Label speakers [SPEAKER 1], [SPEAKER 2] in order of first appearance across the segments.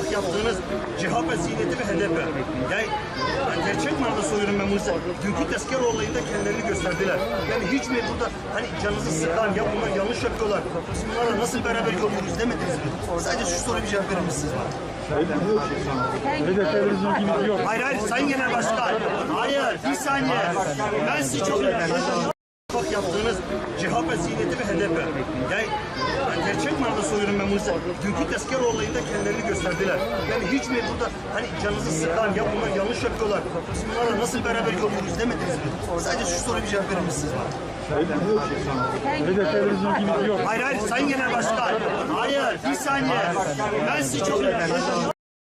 [SPEAKER 1] ittifak yaptığınız cihat ve ziyneti ve hedefe. Yani, gerçek manada soyunun memursa dünkü tezkere olayında kendilerini gösterdiler. Yani hiç mi burada hani canınızı sıkan ya bunlar yanlış yapıyorlar. Biz bunlarla nasıl beraber yol yürüyoruz demediniz mi? Sadece şu soruya bir cevap verir misiniz bana? Hayır hayır Sayın Genel Başkan. Hayır bir saniye. Ben sizi çok yaptığınız cihat ve ziyneti ve hedefe. Yani, gerçek manada soyunun memursa dünkü tezkere olayında kendilerini gösterdiler. Yani hiç mi burada hani canınızı sıkan ya bunlar yanlış yapıyorlar. Biz bunlarla nasıl beraber yol yürüyoruz demediniz mi? Sadece şu soruya bir cevap verir misiniz bana? Hayır hayır Sayın Genel Başkan. Hayır bir saniye. Ben sizi çok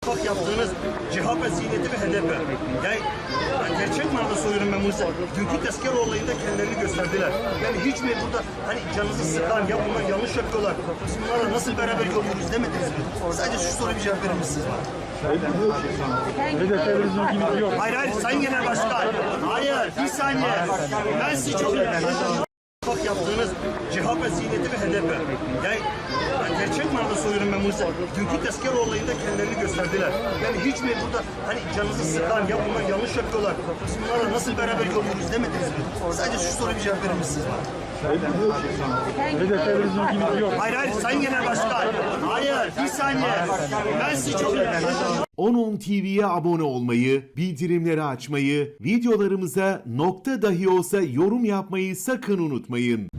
[SPEAKER 1] ittifak yaptığınız cihat ve ziyneti ve hedefe. Yani, gerçek manada soyunun memursa dünkü tezkere olayında kendilerini gösterdiler. Yani hiç mi burada hani canınızı sıkan ya bunlar yanlış yapıyorlar. Biz bunlarla nasıl beraber yol yürüyoruz demediniz mi? Sadece şu soruya bir cevap verir misiniz bana? Hayır hayır Sayın Genel Başkan. Hayır bir saniye. Ben sizi çok ittifak yaptığınız cihat ve ziyneti ve. Yani, yani gerçek manada soyunun memursa dünkü tezkere olayında kendilerini gösterdiler. Yani hiç mi burada hani canınızı sıkan ya bunlar yanlış yapıyorlar. Biz bunlarla nasıl beraber yol yürüyoruz demediniz mi? Sadece şu soruya cevap verir misiniz bana? Hayır hayır Sayın Genel Başkan. Hayır bir saniye. Ben sizi çok
[SPEAKER 2] 10.10 TV'ye abone olmayı, bildirimleri açmayı, videolarımıza nokta dahi olsa yorum yapmayı sakın unutmayın.